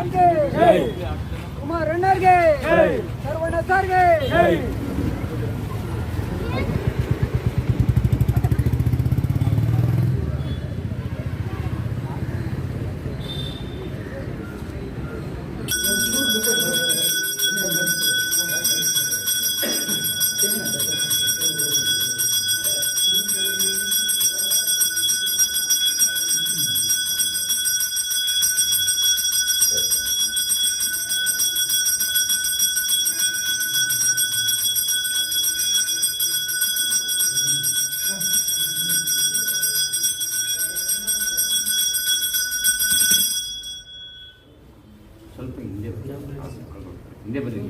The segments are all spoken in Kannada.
ಸಾರ್ಗೆ ಕುಮಾರ್ ಅಣ್ಣರ್ಗೆ. ಸರ್ವಣ್ಣ ಸಾರ್ಗೆ ಸ್ವಲ್ಪ ಹಿಂದೆ ಬನ್ನಿ.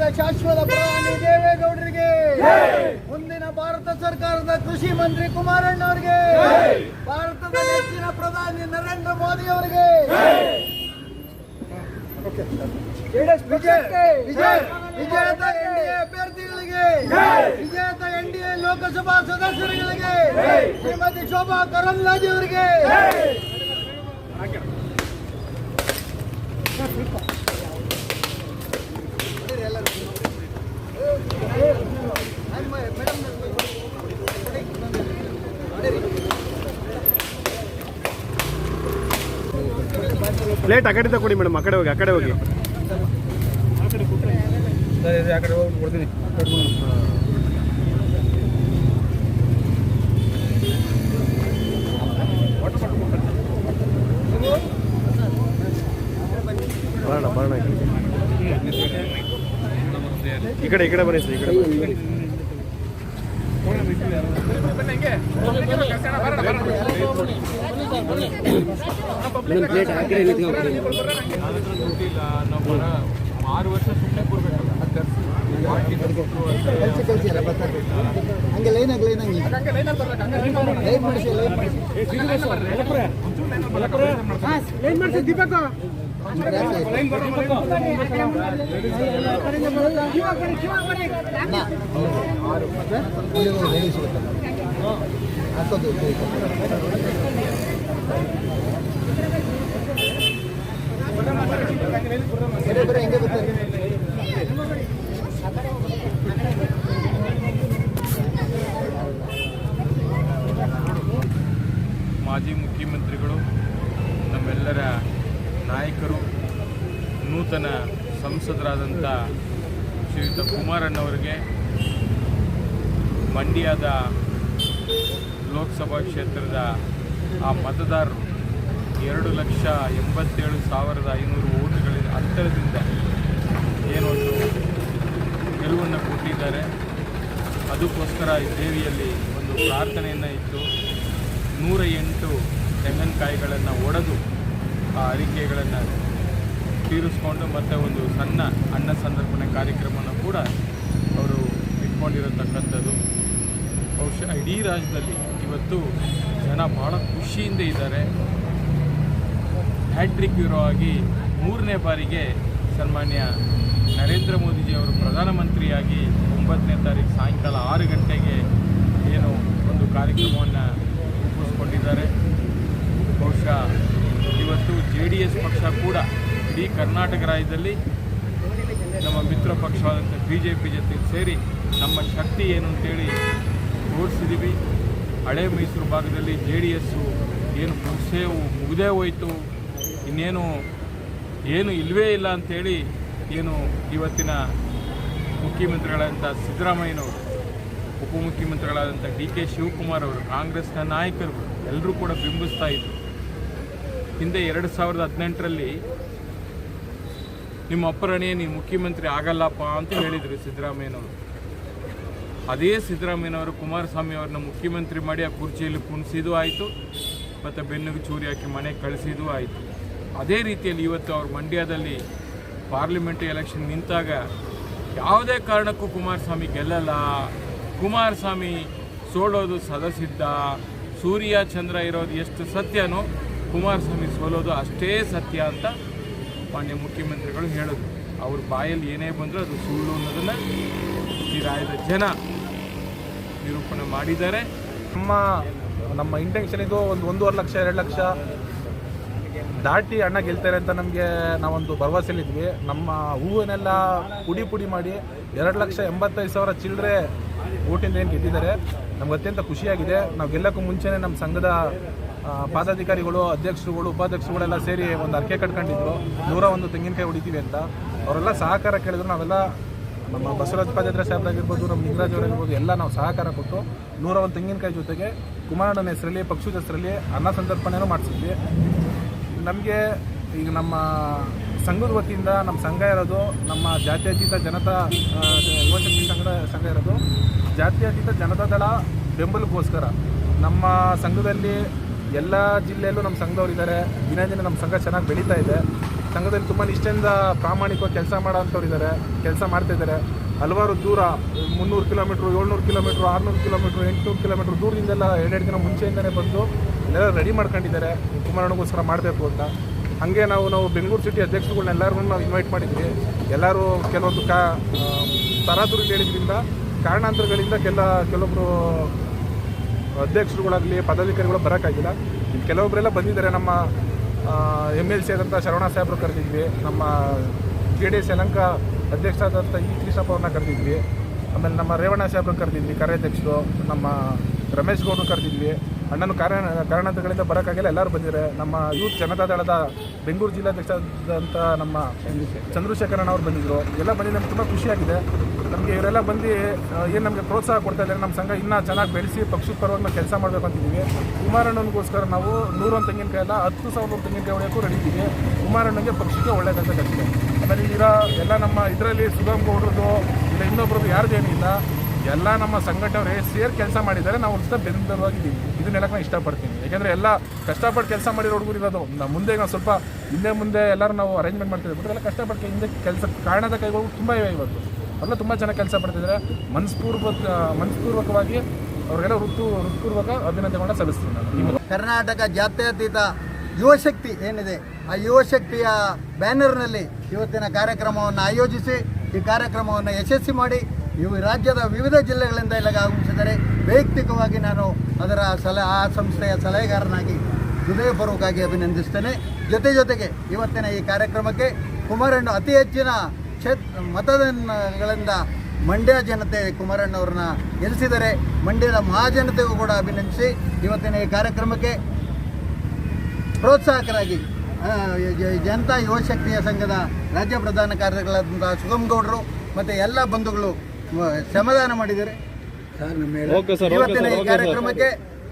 ಕರ್ನಾಟಕದ ಶಾಶ್ವತ ಪ್ರಧಾನಿ ದೇವೇಗೌಡರಿಗೆ. ಮುಂದಿನ ಭಾರತ ಸರ್ಕಾರದ ಕೃಷಿ ಮಂತ್ರಿ ಕುಮಾರಣ್ಣ ಅವರಿಗೆ. ಭಾರತದ ನೆಚ್ಚಿನ ಪ್ರಧಾನಿ ನರೇಂದ್ರ ಮೋದಿ ಅವರಿಗೆ. ವಿಜೇತ ಎನ್ಡಿಎ ಅಭ್ಯರ್ಥಿಗಳಿಗೆ. ವಿಜೇತ ಎನ್ಡಿಎ ಲೋಕಸಭಾ ಸದಸ್ಯರುಗಳಿಗೆ. ಶ್ರೀಮತಿ ಶೋಭಾ ಕರಂದ್ಲಾಜೆ ಅವರಿಗೆ. ಪ್ಲೇಟ್ ಆ ಕಡೆಯಿಂದ ಕೊಡಿ ಮೇಡಮ್ ಆ ಕಡೆ ಹೋಗಿ ಆ ಕಡೆ ಹೋಗಿ ಬರೋಣ ಬರೋಣ ಈ ಕಡೆ ಈ ಕಡೆ ಬನ್ನಿ ಸರ್ ಈ ಕಡೆ ಬನ್ನಿ. ನಾವು ಬರ ಆರು ವರ್ಷ ಸುಮ್ಮನೆ ಕೊಡ್ಬೇಕಲ್ಲ ಹಂಗೆ ಲೈನ್ ಆಗಿ ಲೈನ್ ಆಗಿ ಲೈನ್ ಮಾಡಿಸಿ ಲೈನ್ ಮಾಡಿಸಿ ದೀಪಕ್ ಹೆಂಗೆ ಬರ್ತಾರೆ ಮಾಜಿ ಮುಖ್ಯಮಂತ್ರಿಗಳು ನಮ್ಮೆಲ್ಲರ ನಾಯಕರು ನೂತನ ಸಂಸದರಾದಂಥ ಶ್ರೀಯುತ ಕುಮಾರಣ್ಣವರಿಗೆ ಮಂಡ್ಯದ ಲೋಕಸಭಾ ಕ್ಷೇತ್ರದ ಆ ಮತದಾರರು ಎರಡು ಲಕ್ಷ ಎಂಬತ್ತೇಳು ಸಾವಿರದ ಐನೂರು ಓಟುಗಳ ಅಂತರದಿಂದ ಏನೊಂದು ಗೆಲುವನ್ನು ಕೊಟ್ಟಿದ್ದಾರೆ. ಅದಕ್ಕೋಸ್ಕರ ಈ ದೇವಿಯಲ್ಲಿ ಒಂದು ಪ್ರಾರ್ಥನೆಯನ್ನು ಇಟ್ಟು ನೂರ ಎಂಟು ತೆಂಗಿನಕಾಯಿಗಳನ್ನು ಒಡೆದು ಆ ಅರಿಕೆಗಳನ್ನು ತೀರಿಸ್ಕೊಂಡು ಮತ್ತು ಒಂದು ಸಣ್ಣ ಅನ್ನ ಸಂದರ್ಪಣೆ ಕಾರ್ಯಕ್ರಮವನ್ನು ಕೂಡ ಅವರು ಇಟ್ಕೊಂಡಿರತಕ್ಕಂಥದ್ದು. ಬಹುಶಃ ಇಡೀ ರಾಜ್ಯದಲ್ಲಿ ಇವತ್ತು ಜನ ಭಾಳ ಖುಷಿಯಿಂದ ಇದ್ದಾರೆ. ಹ್ಯಾಟ್ರಿಕ್ ಹೀರೋ ಆಗಿ ಮೂರನೇ ಬಾರಿಗೆ ಸನ್ಮಾನ್ಯ ನರೇಂದ್ರ ಮೋದಿಜಿ ಅವರು ಪ್ರಧಾನಮಂತ್ರಿಯಾಗಿ ಒಂಬತ್ತನೇ ತಾರೀಕು ಸಾಯಂಕಾಲ ಆರು ಗಂಟೆಗೆ ಏನು ಒಂದು ಕಾರ್ಯಕ್ರಮವನ್ನು ರೂಪಿಸ್ಕೊಂಡಿದ್ದಾರೆ. ಬಹುಶಃ ಇವತ್ತು ಜೆ ಡಿ ಎಸ್ ಪಕ್ಷ ಕೂಡ ಇಡೀ ಕರ್ನಾಟಕ ರಾಜ್ಯದಲ್ಲಿ ನಮ್ಮ ಮಿತ್ರ ಪಕ್ಷವಾದಂಥ ಬಿ ಜೆ ಪಿ ಜೊತೆ ಸೇರಿ ನಮ್ಮ ಶಕ್ತಿ ಏನು ಅಂತೇಳಿ ತೋರಿಸಿದ್ದೀವಿ. ಹಳೆ ಮೈಸೂರು ಭಾಗದಲ್ಲಿ ಜೆ ಡಿ ಎಸ್ಸು ಏನು ಮುಗಿಸೇ ಮುಗಿದೇ ಹೋಯಿತು. ಇನ್ನೇನು ಏನು ಇಲ್ಲವೇ ಇಲ್ಲ ಅಂಥೇಳಿ ಏನು ಇವತ್ತಿನ ಮುಖ್ಯಮಂತ್ರಿಗಳಾದಂಥ ಸಿದ್ದರಾಮಯ್ಯನವರು, ಉಪಮುಖ್ಯಮಂತ್ರಿಗಳಾದಂಥ ಡಿ ಕೆ ಶಿವಕುಮಾರ್ ಅವರು, ಕಾಂಗ್ರೆಸ್ನ ನಾಯಕರು ಎಲ್ಲರೂ ಕೂಡ ಬಿಂಬಿಸ್ತಾ ಇದ್ರು. ಹಿಂದೆ ಎರಡು ಸಾವಿರದ ಹದಿನೆಂಟರಲ್ಲಿ ನಿಮ್ಮ ಅಪ್ಪರಣೆ ನೀವು ಮುಖ್ಯಮಂತ್ರಿ ಆಗಲ್ಲಪ್ಪ ಅಂತ ಹೇಳಿದರು ಸಿದ್ದರಾಮಯ್ಯನವರು. ಅದೇ ಸಿದ್ದರಾಮಯ್ಯನವರು ಕುಮಾರಸ್ವಾಮಿ ಅವ್ರನ್ನ ಮುಖ್ಯಮಂತ್ರಿ ಮಾಡಿ ಆ ಕುರ್ಚಿಯಲ್ಲಿ ಕುಣಿಸಿದೂ ಆಯಿತು, ಮತ್ತು ಬೆನ್ನಿಗೆ ಚೂರಿ ಹಾಕಿ ಮನೆಗೆ ಕಳಿಸಿದೂ ಆಯಿತು. ಅದೇ ರೀತಿಯಲ್ಲಿ ಇವತ್ತು ಅವ್ರ ಮಂಡ್ಯದಲ್ಲಿ ಪಾರ್ಲಿಮೆಂಟ್ ಎಲೆಕ್ಷನ್ ನಿಂತಾಗ ಯಾವುದೇ ಕಾರಣಕ್ಕೂ ಕುಮಾರಸ್ವಾಮಿ ಗೆಲ್ಲಲ್ಲ. ಕುಮಾರಸ್ವಾಮಿ ಸೋಲೋದು ಸದಸಿದ್ಧ ಸೂರ್ಯ ಚಂದ್ರ ಇರೋದು ಎಷ್ಟು ಸತ್ಯನೋ ಕುಮಾರಸ್ವಾಮಿ ಸೋಲೋದು ಅಷ್ಟೇ ಸತ್ಯ ಅಂತ ಮಾನ್ಯ ಮುಖ್ಯಮಂತ್ರಿಗಳು ಹೇಳಿದ್ರು. ಅವ್ರ ಬಾಯಲ್ಲಿ ಏನೇ ಬಂದರೂ ಅದು ಸುಳ್ಳು ಅನ್ನೋದನ್ನು ಈ ಜನ ನಿರೂಪಣೆ ಮಾಡಿದ್ದಾರೆ. ನಮ್ಮ ನಮ್ಮ ಇಂಟೆನ್ಷನ್ ಇದು ಒಂದು ಒಂದೂವರೆ ಲಕ್ಷ, ಎರಡು ಲಕ್ಷ ದಾಟಿ ಅಣ್ಣ ಗೆಲ್ತಾರೆ ಅಂತ ನಮಗೆ ನಾವೊಂದು ಭರವಸೆಲಿದ್ವಿ ನಮ್ಮ ಹೂವನ್ನೆಲ್ಲ ಪುಡಿ ಪುಡಿ ಮಾಡಿ ಎರಡು ಲಕ್ಷ ಎಂಬತ್ತೈದು ಸಾವಿರ ಚಿಲ್ಲರೆ ಓಟಿಂದ ಏನು ಗೆದ್ದಿದ್ದಾರೆ. ನಮ್ಗೆ ಅತ್ಯಂತ ಖುಷಿಯಾಗಿದೆ. ನಾವು ಗೆಲ್ಲಕ್ಕೂ ಮುಂಚೆನೇ ನಮ್ಮ ಸಂಘದ ಪದಾಧಿಕಾರಿಗಳು, ಅಧ್ಯಕ್ಷರುಗಳು, ಉಪಾಧ್ಯಕ್ಷರುಗಳೆಲ್ಲ ಸೇರಿ ಒಂದು ಅರ್ಕೆ ಕಟ್ಕೊಂಡಿದ್ರು. ನೂರ ಒಂದು ತೆಂಗಿನಕಾಯಿ ಹೊಡಿತೀವಿ ಅಂತ. ಅವರೆಲ್ಲ ಸಹಕಾರ ಕೇಳಿದ್ರು. ನಾವೆಲ್ಲ ನಮ್ಮ ಬಸವರಾಜ ಸಾಹೇಬ್ ಆಗಿರ್ಬೋದು ನಮ್ಮ ಲಿಂಗರಾಜ್ ಅವರಾಗಿರ್ಬೋದು, ಎಲ್ಲ ನಾವು ಸಹಕಾರ ಕೊಟ್ಟು ನೂರ ಒಂದು ತೆಂಗಿನಕಾಯಿ ಜೊತೆಗೆ ಕುಮಾರಣ್ಣನ ಹೆಸರಲ್ಲಿ ಪಕ್ಷದ ಹೆಸರಲ್ಲಿ ಅನ್ನ ಸಂತರ್ಪಣೆನೂ ಮಾಡಿಸಿದ್ವಿ. ನಮಗೆ ಈಗ ನಮ್ಮ ಸಂಘದ ವತಿಯಿಂದ ನಮ್ಮ ಸಂಘ ಇರೋದು, ನಮ್ಮ ಜಾತ್ಯತೀತ ಜನತಾ ಯುವಶಕ್ತಿ ಸಂಘದ, ಸಂಘ ಇರೋದು. ಜಾತ್ಯತೀತ ಜನತಾ ದಳ ಬೆಂಬಲಕ್ಕೋಸ್ಕರ ನಮ್ಮ ಸಂಘದಲ್ಲಿ ಎಲ್ಲ ಜಿಲ್ಲೆಯಲ್ಲೂ ನಮ್ಮ ಸಂಘದವ್ರು ಇದ್ದಾರೆ ದಿನ ದಿನ ನಮ್ಮ ಸಂಘ ಚೆನ್ನಾಗಿ ಬೆಳೀತಾ ಇದೆ. ಸಂಘದಲ್ಲಿ ತುಂಬ ನಿಷ್ಠೆಯಿಂದ ಪ್ರಾಮಾಣಿಕವಾಗಿ ಕೆಲಸ ಮಾಡೋಂಥವ್ರು ಇದ್ದಾರೆ ಕೆಲಸ ಮಾಡ್ತಾ ಇದ್ದಾರೆ ಹಲವಾರು ದೂರ, ಮುನ್ನೂರು ಕಿಲೋಮೀಟ್ರು, ಏಳ್ನೂರು ಕಿಲೋಮೀಟ್ರು, ಆರುನೂರು ಕಿಲೋಮೀಟ್ರು, ಎಂಟುನೂರು ಕಿಲೋಮೀಟ್ರ್ ದೂರದಿಂದೆಲ್ಲ ಎರಡೆರಡು ದಿನ ಮುಂಚೆಯಿಂದಲೇ ಬಂದು ಎಲ್ಲ ರೆಡಿ ಮಾಡ್ಕೊಂಡಿದ್ದಾರೆ. ಕುಮಾರಣ್ಣಗೋಸ್ಕರ ಮಾಡಬೇಕು ಅಂತ. ಹಾಗೆ ನಾವು ನಾವು ಬೆಂಗಳೂರು ಸಿಟಿ ಅಧ್ಯಕ್ಷರುಗಳನ್ನೆಲ್ಲರಿಗೂ ನಾವು ಇನ್ವೈಟ್ ಮಾಡಿದ್ವಿ. ಎಲ್ಲರೂ ಕೆಲವೊಂದು ಕಾ ತರಾತುರಿ ಹೇಳಿದ್ರಿಂದ, ಕಾರಣಾಂತರಗಳಿಂದ ಕೆಲ ಕೆಲವೊಬ್ಬರು ಅಧ್ಯಕ್ಷರುಗಳಾಗಲಿ, ಪದಾಧಿಕಾರಿಗಳು ಬರೋಕ್ಕಾಗಿಲ್ಲ ಕೆಲವೊಬ್ಬರೆಲ್ಲ ಬಂದಿದ್ದಾರೆ ನಮ್ಮ ಎಂ ಎಲ್ ಸಿ ಆದಂಥ ಶರವಣ ಸಾಹೇಬ್ರು ಕರೆದಿದ್ವಿ. ನಮ್ಮ ಜೆ ಡಿ ಎಸ್ ಯಲಂಕ ಅಧ್ಯಕ್ಷರಾದಂಥ ಇ ಕೃಷ್ಣಪ್ಪ ಕರೆದಿದ್ವಿ. ಆಮೇಲೆ ನಮ್ಮ ರೇವಣ್ಣ ಸಾಹೇಬ್ರು ಕರೆದಿದ್ವಿ, ಕಾರ್ಯಾಧ್ಯಕ್ಷರು, ನಮ್ಮ ರಮೇಶ್ ಗೌಡ್ರು ಕರೆದಿದ್ವಿ. ಅಣ್ಣನು ಕಾರಣ, ಕಾರಣಾಂತರಗಳಿಂದ ಬರೋಕ್ಕಾಗಿಲ್ಲ. ಎಲ್ಲರೂ ಬಂದಿದ್ದಾರೆ. ನಮ್ಮ ಯೂತ್ ಜನತಾ ದಳದ ಬೆಂಗಳೂರು ಜಿಲ್ಲಾಧ್ಯಕ್ಷರಾದಂಥ ನಮ್ಮ ಚಂದ್ರಶೇಖರಣ್ಣ ಅವ್ರು ಬಂದಿದ್ದರು ಎಲ್ಲ ಬಂದಿದ್ದು ನಮ್ಗೆ ತುಂಬ ಖುಷಿಯಾಗಿದೆ. ನಮಗೆ ಇವರೆಲ್ಲ ಬಂದು ಏನು ನಮಗೆ ಪ್ರೋತ್ಸಾಹ ಕೊಡ್ತಾ ಇದ್ದಾರೆ, ನಮ್ಮ ಸಂಘ ಇನ್ನೂ ಚೆನ್ನಾಗಿ ಬೆಳೆಸಿ, ಪಕ್ಷದ ಪರವಾಗಿ ನಾವು ಕೆಲಸ ಮಾಡಬೇಕು ಅಂತಿದ್ದೀವಿ. ಕುಮಾರಣ್ಣನಿಗೋಸ್ಕರ ನಾವು ನೂರೊಂದು ತೆಂಗಿನಕಾಯಿ ಎಲ್ಲ ಹತ್ತು ಸಾವಿರ ತೆಂಗಿನಕಾಯಿ ಹೊಡೆಯೋಕ್ಕೂ ರೆಡಿದ್ದೀವಿ ಕುಮಾರಣ್ಣಗೆ ಪಕ್ಷಕ್ಕೆ ಒಳ್ಳೆಯದಂತ ಕಟ್ಟಿದೆ ಆಮೇಲೆ ಈಗ ಎಲ್ಲ ನಮ್ಮ ಇದರಲ್ಲಿ ಸುಗಮ್ ಗೌಡ್ರದ್ದು, ಇಲ್ಲ ಇನ್ನೊಬ್ರದ್ದು ಯಾರ್ದೇನಿಲ್ಲ ಎಲ್ಲ ನಮ್ಮ ಸಂಘಟನೆ ಸೇರಿ ಕೆಲಸ ಮಾಡಿದ್ದಾರೆ. ನಾವು ಒಂದು ಬೆಂಬಲವಾಗಿದ್ದೀವಿ ಇದನ್ನೆಲ್ಲ ನಾನು ಇಷ್ಟಪಡ್ತೀನಿ. ಯಾಕೆಂದರೆ ಎಲ್ಲ ಕಷ್ಟಪಟ್ಟು ಕೆಲಸ ಮಾಡಿರೋ ಹುಡುಗರು ಇರೋದು ನಾವು ಮುಂದೆ ನಾವು ಸ್ವಲ್ಪ ಹಿಂದೆ ಮುಂದೆ ಎಲ್ಲರೂ ನಾವು ಅರೇಂಜ್ಮೆಂಟ್ ಮಾಡ್ತೀವಿ ಬಟ್ ಎಲ್ಲ ಕಷ್ಟಪಟ್ಟು ಹಿಂದೆ ಕೆಲಸ ಕಾರಣದ ಕೈಗಳು ತುಂಬ ಇವೆ ಇವತ್ತು. ಅವರೆಲ್ಲ ತುಂಬ ಚೆನ್ನಾಗಿ ಕೆಲಸ ಪಡ್ತಿದ್ದಾರೆ. ಮನಸ್ಪೂರ್ವಕ, ಮನಸ್ಪೂರ್ವಕವಾಗಿ ಅವರಿಗೆಲ್ಲ ಋತು ಹೃತ್ಪೂರ್ವಕ ಅಭಿನಂದನೆಗಳನ್ನ ಸಲ್ಲಿಸ್ತೀನಿ ನಾನು. ಕರ್ನಾಟಕ ಜಾತ್ಯತೀತ ಯುವಶಕ್ತಿ ಏನಿದೆ? ಆ ಯುವಶಕ್ತಿಯ ಬ್ಯಾನರ್ನಲ್ಲಿ ಇವತ್ತಿನ ಕಾರ್ಯಕ್ರಮವನ್ನು ಆಯೋಜಿಸಿ, ಈ ಕಾರ್ಯಕ್ರಮವನ್ನು ಯಶಸ್ವಿ ಮಾಡಿ ಇವು ರಾಜ್ಯದ ವಿವಿಧ ಜಿಲ್ಲೆಗಳಿಂದ ಇಲ್ಲಿಗೆ ಆಗಮಿಸಿದರೆ ವೈಯಕ್ತಿಕವಾಗಿ ನಾನು ಅದರ ಸಲ ಆ ಸಂಸ್ಥೆಯ ಸಲಹೆಗಾರನಾಗಿ ಹೃದಯಪೂರ್ವಕವಾಗಿ ಅಭಿನಂದಿಸ್ತೇನೆ. ಜೊತೆ ಜೊತೆಗೆ ಇವತ್ತಿನ ಈ ಕಾರ್ಯಕ್ರಮಕ್ಕೆ ಕುಮಾರಣ್ಣು ಅತಿ ಹೆಚ್ಚಿನ ಕ್ಷೇತ್ರ ಮತದಾನಗಳಿಂದ ಮಂಡ್ಯ ಜನತೆ ಕುಮಾರಣ್ಣವ್ರನ್ನ ಗೆಲ್ಲಿಸಿದರೆ ಮಂಡ್ಯದ ಮಹಾಜನತೆಗೂ ಕೂಡ ಅಭಿನಂದಿಸಿ ಇವತ್ತಿನ ಈ ಕಾರ್ಯಕ್ರಮಕ್ಕೆ ಪ್ರೋತ್ಸಾಹಕರಾಗಿ ಜನತಾ ಯುವಶಕ್ತಿಯ ಸಂಘದ ರಾಜ್ಯ ಪ್ರಧಾನ ಕಾರ್ಯದರ್ಶಿಗಳಾದಂಥ ಸುಗಮ್ ಗೌಡರು ಮತ್ತು ಎಲ್ಲ ಬಂಧುಗಳು ಶ್ರಮದಾನ ಮಾಡಿದ್ದಾರೆ. ಇವತ್ತಿನ ಈ ಕಾರ್ಯಕ್ರಮಕ್ಕೆ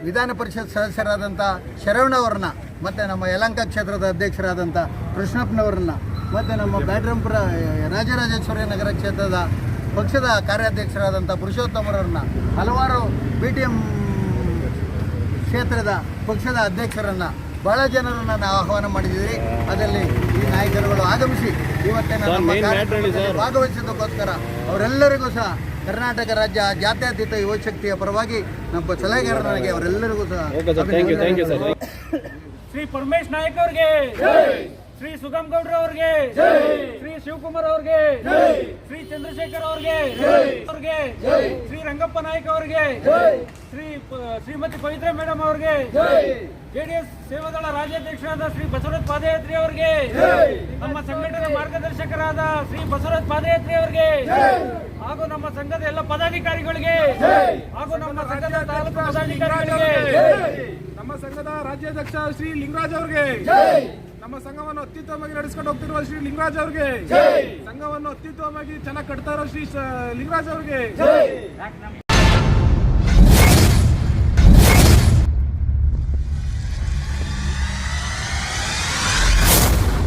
ವಿಧಾನ ಪರಿಷತ್ ಸದಸ್ಯರಾದಂಥ ಶರವಣ್ಣವ್ರನ್ನ ಮತ್ತು ನಮ್ಮ ಯಲಂಕ ಕ್ಷೇತ್ರದ ಅಧ್ಯಕ್ಷರಾದಂಥ ಕೃಷ್ಣಪ್ಪನವ್ರನ್ನ ಮತ್ತು ನಮ್ಮ ಬ್ಯಾಡ್ರಂಪುರ ರಾಜರಾಜೇಶ್ವರಿ ನಗರ ಕ್ಷೇತ್ರದ ಪಕ್ಷದ ಕಾರ್ಯಾಧ್ಯಕ್ಷರಾದಂಥ ಪುರುಷೋತ್ತಮರವ್ರನ್ನ ಹಲವಾರು ಬಿ ಟಿ ಎಂ ಕ್ಷೇತ್ರದ ಪಕ್ಷದ ಅಧ್ಯಕ್ಷರನ್ನ ಬಹಳ ಜನರು ನಾನು ಆಹ್ವಾನ ಮಾಡಿದ್ದೀವಿ. ಅದರಲ್ಲಿ ಈ ನಾಯಕರುಗಳು ಆಗಮಿಸಿ ಇವತ್ತಿನ ನಮ್ಮ ಕಾರ್ಯಕ್ರಮದಲ್ಲಿ ಭಾಗವಹಿಸಿದ್ದಕ್ಕೋಸ್ಕರ ಅವರೆಲ್ಲರಿಗೂ ಸಹ ಕರ್ನಾಟಕ ರಾಜ್ಯ ಜಾತ್ಯತೀತ ಯುವಶಕ್ತಿಯ ಪರವಾಗಿ ನಮ್ಮ ಸಲಹೆಗಾರರಾಗಿ ಅವರೆಲ್ಲರಿಗೂ ಸಹ okay thank you thank you sir Shri Paramesh Nayak ಅವ್ರಿಗೆ. ಶ್ರೀ ಸುಗಮ್ ಗೌಡ್ರ ಅವ್ರಿಗೆ ಶ್ರೀ ಶಿವಕುಮಾರ್ ಅವ್ರಿಗೆ ಶ್ರೀ ಚಂದ್ರಶೇಖರ್ ಅವ್ರಿಗೆ ಅವ್ರಿಗೆ ಶ್ರೀ ರಂಗಪ್ಪ ನಾಯಕ್ ಅವ್ರಿಗೆ ಶ್ರೀ ಶ್ರೀಮತಿ ಪವಿತ್ರ ಮೇಡಮ್ ಅವ್ರಿಗೆ ಜೆಡಿಎಸ್ ಸೇವಾದಳ ರಾಜ್ಯಾಧ್ಯಕ್ಷರಾದ ಶ್ರೀ ಬಸವರಾಜ್ ಪಾದಯಾತ್ರಿ ಅವರಿಗೆ ನಮ್ಮ ಸಂಘಟನೆ ಮಾರ್ಗದರ್ಶಕರಾದ ಶ್ರೀ ಬಸವರಾಜ್ ಪಾದಯಾತ್ರಿ ಅವರಿಗೆ ಹಾಗೂ ನಮ್ಮ ಸಂಘದ ಎಲ್ಲ ಪದಾಧಿಕಾರಿಗಳಿಗೆ ಹಾಗೂ ನಮ್ಮ ಸಂಘದ ತಾಲೂಕು ಪದಾಧಿಕಾರಿಗಳಿಗೆ ನಮ್ಮ ಸಂಘದ ರಾಜ್ಯಾಧ್ಯಕ್ಷ ಶ್ರೀ ಲಿಂಗರಾಜ್ ಅವ್ರಿಗೆ ನಮ್ಮ ಸಂಘವನ್ನು ಅತ್ಯುತ್ತಮವಾಗಿ ನಡೆಸ್ಕೊಂಡು ಹೋಗ್ತಿರುವ ಶ್ರೀ ಲಿಂಗರಾಜ್ ಅವ್ರಿಗೆ. ಸಂಘವನ್ನು ಅತ್ಯುತ್ತಮವಾಗಿ ಚೆನ್ನಾಗಿ ಕಟ್ತಾ ಇರೋ ಶ್ರೀ ಲಿಂಗರಾಜ್ ಅವ್ರಿಗೆ.